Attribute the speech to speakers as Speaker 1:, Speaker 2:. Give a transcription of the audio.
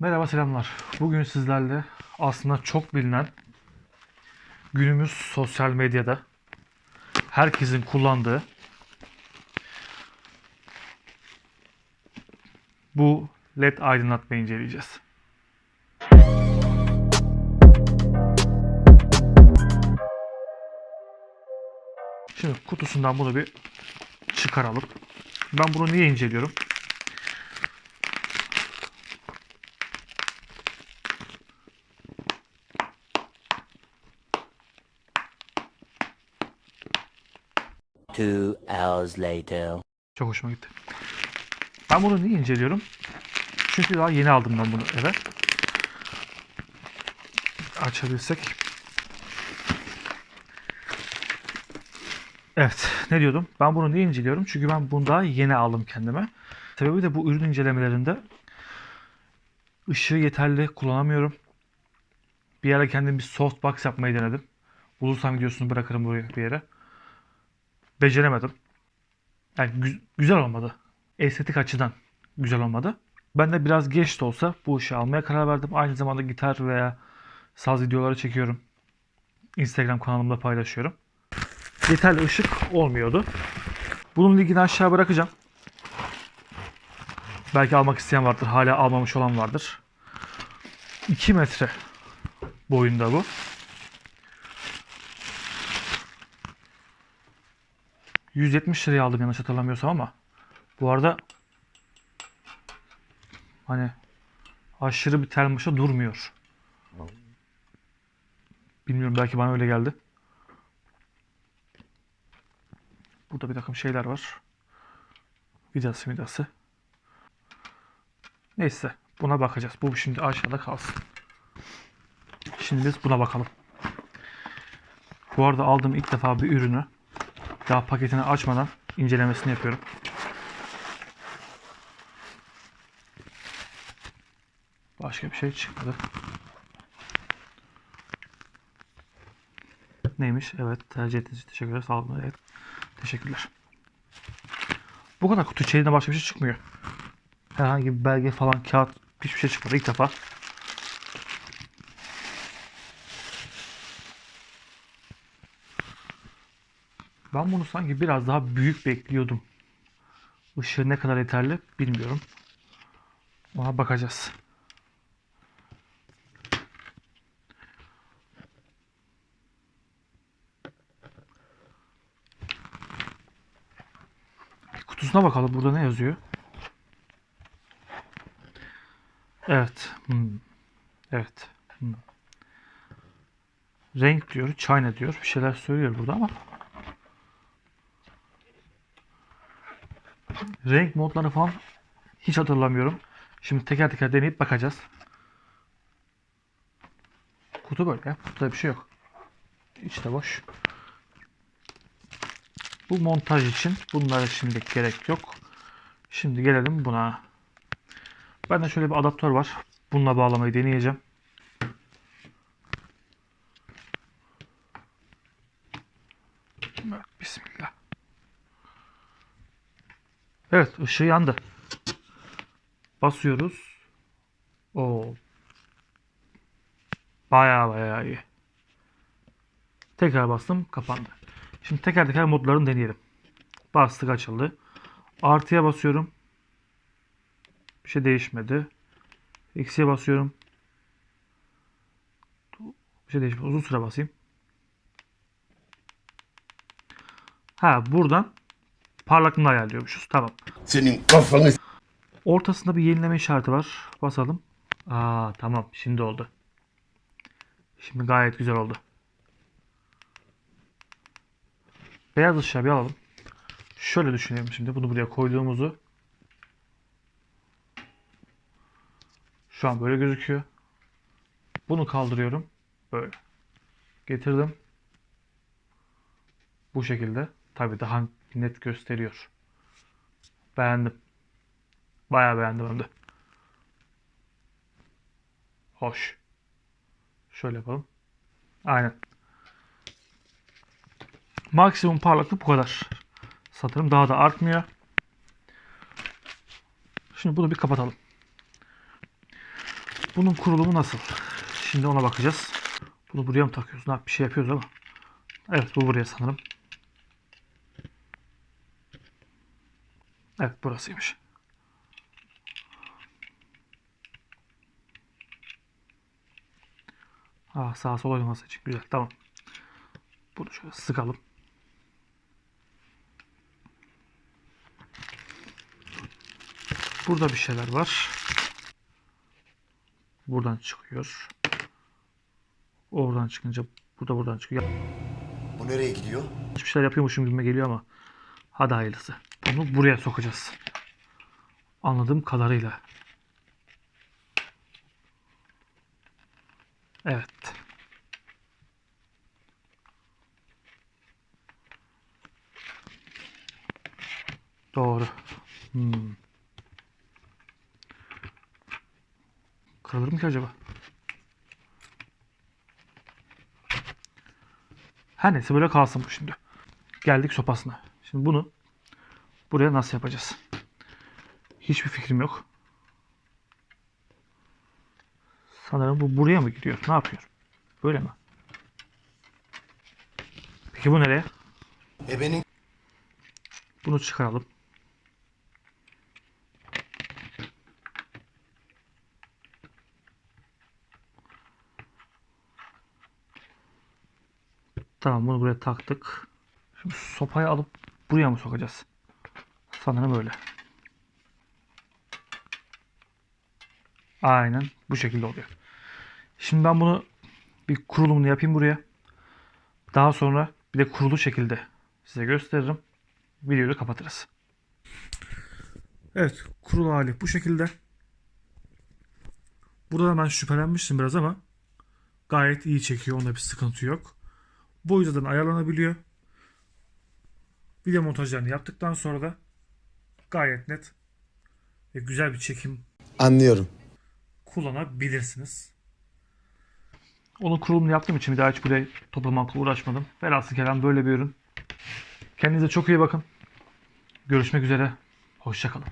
Speaker 1: Merhaba selamlar. Bugün sizlerle aslında çok bilinen günümüz sosyal medyada herkesin kullandığı bu led aydınlatmayı inceleyeceğiz. Şimdi kutusundan bunu bir çıkaralım. Ben bunu niye inceliyorum?
Speaker 2: Two hours later.
Speaker 1: Çok hoşuma gitti. Ben bunu niye inceliyorum? Çünkü daha yeni aldım ben bunu eve. Açabilsek. Evet, ne diyordum? Ben bunu niye inceliyorum? Çünkü ben bunu daha yeni aldım kendime. Sebebi de bu ürün incelemelerinde ışığı yeterli kullanamıyorum. Bir ara kendim bir softbox yapmayı denedim. Bulursam videosunu bırakırım buraya bir yere. Beceremedim. Yani gü- güzel olmadı. Estetik açıdan güzel olmadı. Ben de biraz geç de olsa bu işi almaya karar verdim. Aynı zamanda gitar veya saz videoları çekiyorum. Instagram kanalımda paylaşıyorum. Yeterli ışık olmuyordu. Bunun linkini aşağı bırakacağım. Belki almak isteyen vardır. Hala almamış olan vardır. 2 metre boyunda bu. 170 liraya aldım yanlış hatırlamıyorsam ama bu arada hani aşırı bir termoşa durmuyor. Bilmiyorum belki bana öyle geldi. Burada bir takım şeyler var. Vidası vidası. Neyse buna bakacağız. Bu şimdi aşağıda kalsın. Şimdi biz buna bakalım. Bu arada aldığım ilk defa bir ürünü daha paketini açmadan incelemesini yapıyorum. Başka bir şey çıkmadı. Neymiş? Evet tercih ettiğiniz teşekkürler. Sağ olun. Evet. Teşekkürler. Bu kadar kutu içeriğinde başka bir şey çıkmıyor. Herhangi bir belge falan, kağıt hiçbir şey çıkmadı ilk defa. Ben bunu sanki biraz daha büyük bekliyordum. Işığı ne kadar yeterli bilmiyorum. Ona bakacağız. Kutusuna bakalım burada ne yazıyor. Evet. hmm. Evet. hmm. Renk diyor, China diyor. Bir şeyler söylüyor burada ama Renk modları falan hiç hatırlamıyorum. Şimdi teker teker deneyip bakacağız. Kutu böyle. Kutuda bir şey yok. İçte boş. Bu montaj için. Bunlara şimdi gerek yok. Şimdi gelelim buna. Bende şöyle bir adaptör var. Bununla bağlamayı deneyeceğim. Bismillah. Evet, ışığı yandı. Basıyoruz. O Baya baya iyi. Tekrar bastım, kapandı. Şimdi teker teker modlarını deneyelim. Bastık, açıldı. Artıya basıyorum. Bir şey değişmedi. Eksiye basıyorum. Bir şey değişmedi. Uzun süre basayım. Ha buradan parlaklığını ayarlıyormuşuz. Tamam.
Speaker 3: Senin kafanı
Speaker 1: Ortasında bir yenileme işareti var. Basalım. Aa tamam. Şimdi oldu. Şimdi gayet güzel oldu. Beyaz ışığı bir alalım. Şöyle düşünelim şimdi. Bunu buraya koyduğumuzu. Şu an böyle gözüküyor. Bunu kaldırıyorum. Böyle. Getirdim. Bu şekilde. Tabii daha net gösteriyor. Beğendim. Bayağı beğendim hem de. Hoş. Şöyle yapalım. Aynen. Maksimum parlaklık bu kadar. Sanırım daha da artmıyor. Şimdi bunu bir kapatalım. Bunun kurulumu nasıl? Şimdi ona bakacağız. Bunu buraya mı takıyoruz? Ne yap- bir şey yapıyoruz ama. Evet bu buraya sanırım. Evet burasıymış. Aa, sağa sola oynaması için güzel. Tamam. Bunu şöyle sıkalım. Burada bir şeyler var. Buradan çıkıyor. Oradan çıkınca bu da buradan çıkıyor.
Speaker 2: Bu nereye gidiyor?
Speaker 1: Hiçbir şeyler yapıyormuşum gibime geliyor ama hadi hayırlısı. Bunu buraya sokacağız. Anladığım kadarıyla. Evet. Doğru. Hmm. Kırılır mı ki acaba? Her neyse böyle kalsın bu şimdi. Geldik sopasına. Şimdi bunu buraya nasıl yapacağız? Hiçbir fikrim yok. Sanırım bu buraya mı gidiyor? Ne yapıyor? Böyle mi? Peki bu nereye?
Speaker 2: Ebenin
Speaker 1: Bunu çıkaralım. Tamam bunu buraya taktık. Şimdi sopayı alıp buraya mı sokacağız? Sanırım öyle. Aynen bu şekilde oluyor. Şimdi ben bunu bir kurulumunu yapayım buraya. Daha sonra bir de kurulu şekilde size gösteririm. Videoyu da kapatırız. Evet, kurulu hali bu şekilde. Burada da ben şüphelenmiştim biraz ama gayet iyi çekiyor. Onda bir sıkıntı yok. Boyutadan ayarlanabiliyor. Video montajlarını yaptıktan sonra da gayet net ve güzel bir çekim
Speaker 2: Anlıyorum.
Speaker 1: kullanabilirsiniz. Onun kurulumunu yaptığım için bir daha hiç böyle toplamakla uğraşmadım. Velhasıl kelam böyle bir ürün. Kendinize çok iyi bakın. Görüşmek üzere. Hoşçakalın.